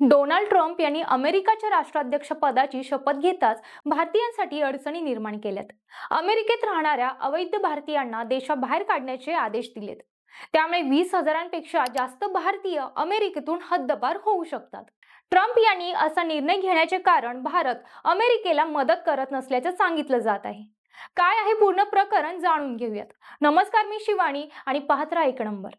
Donald Trump यांनी अमेरिकाच्या राष्ट्राध्यक्ष पदाची शपथ घेताच भारतीयांसाठी अडचणी निर्माण केल्यात. अमेरिकेत राहणाऱ्या अवैध भारतीयांना देशाबाहेर काढण्याचे आदेश दिलेत. त्यामुळे वीस हजारांपेक्षा जास्त भारतीय अमेरिकेतून हद्दपार होऊ शकतात. ट्रम्प यांनी असा निर्णय घेण्याचे कारण भारत अमेरिकेला मदत करत नसल्याचं सांगितलं जात आहे. काय आहे पूर्ण प्रकरण जाणून घेऊयात. नमस्कार मी शिवानी आणि पाहत्रा एक नंबर.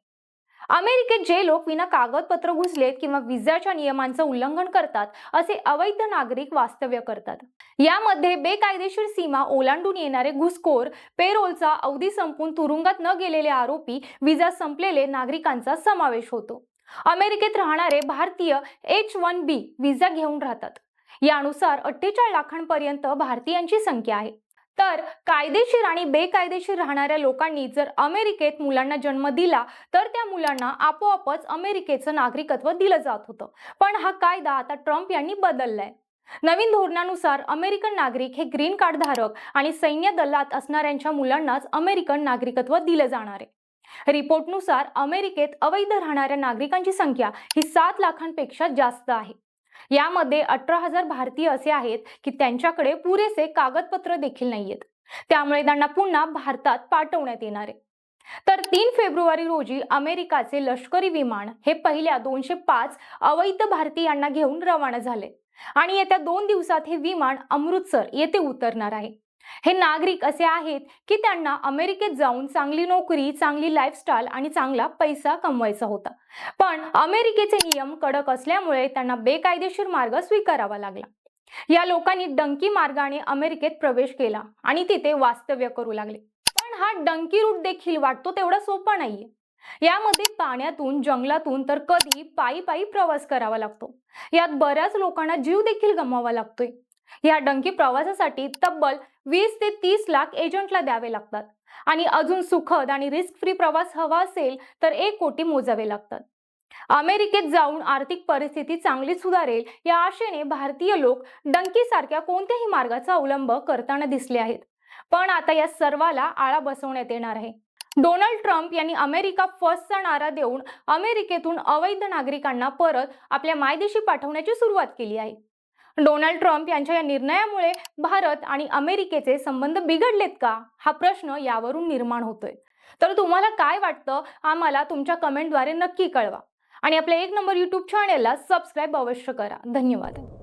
अमेरिकेत जे लोक विना कागदपत्र घुसलेत किंवा विजाच्या नियमांचं उल्लंघन करतात असे अवैध नागरिक वास्तव्य करतात. यामध्ये बेकायदेशीर सीमा ओलांडून येणारे घुसखोर पेरोलचा अवधी संपून तुरुंगात न गेलेले आरोपी विजा संपलेले नागरिकांचा समावेश होतो. अमेरिकेत राहणारे भारतीय एच वन बी विजा घेऊन राहतात. यानुसार अठ्ठेचाळीस लाखांपर्यंत भारतीयांची संख्या आहे. तर कायदेशीर आणि बेकायदेशीर राहणाऱ्या लोकांनी जर अमेरिकेत मुलांना जन्म दिला तर त्या मुलांना आपोआपच अमेरिकेचं नागरिकत्व दिलं जात होतं. पण हा कायदा आता ट्रम्प यांनी बदललाय. नवीन धोरणानुसार अमेरिकन नागरिक हे ग्रीन कार्ड धारक आणि सैन्य दलात असणाऱ्यांच्या मुलांनाच अमेरिकन नागरिकत्व दिलं जाणार आहे. रिपोर्टनुसार अमेरिकेत अवैध राहणाऱ्या नागरिकांची संख्या ही सात लाखांपेक्षा जास्त आहे. यामध्ये अठरा हजार भारतीय असे आहेत की त्यांच्याकडे पुरेसे कागदपत्र देखील नाहीयेत. त्यामुळे त्यांना पुन्हा भारतात पाठवण्यात येणार आहे. तर तीन फेब्रुवारी रोजी अमेरिकाचे लष्करी विमान हे पहिल्या दोनशे पाच अवैध भारतीयांना घेऊन रवाना झाले. आणि येत्या दोन दिवसात हे विमान अमृतसर येथे उतरणार आहे. हे नागरिक असे आहेत की त्यांना अमेरिकेत जाऊन चांगली नोकरी चांगली लाईफस्टाईल आणि चांगला पैसा कमवायचा होता. पण अमेरिकेचे नियम कडक असल्यामुळे त्यांना बेकायदेशीर मार्ग स्वीकारावा लागला. या लोकांनी डंकी मार्गाने अमेरिकेत प्रवेश केला आणि तिथे वास्तव्य करू लागले. पण हा डंकी रूट देखील वाटतो तेवढा सोपा नाहीये. यामध्ये पाण्यातून जंगलातून तर कधी पायी पायी प्रवास करावा लागतो. यात बऱ्याच लोकांना जीव देखील गमवावा लागतोय. या डंकी प्रवासासाठी तब्बल वीस ते तीस लाख एजंटला द्यावे लागतात. आणि अजून सुखद आणि रिस्क फ्री प्रवास हवा असेल तर एक कोटी मोजावे लागतात. अमेरिकेत जाऊन आर्थिक परिस्थिती चांगली सुधारेल या आशेने भारतीय लोक डंकीसारख्या कोणत्याही मार्गाचा अवलंब करताना दिसले आहेत. पण आता या सर्वाला आळा बसवण्यात येणार आहे. डोनाल्ड ट्रम्प यांनी अमेरिका फर्स्टचा नारा देऊन अमेरिकेतून अवैध नागरिकांना परत आपल्या मायदेशी पाठवण्याची सुरुवात केली आहे. डोनाल्ड ट्रम्प यांच्या या निर्णयामुळे भारत आणि अमेरिकेचे संबंध बिघडलेत का? हा प्रश्न यावरून निर्माण होतोय. तर तुम्हाला काय वाटतं? आम्हाला तुमच्या कमेंटद्वारे नक्की कळवा. आणि आपल्या एक नंबर यूट्यूब चॅनेलला सबस्क्राईब अवश्य करा. धन्यवाद.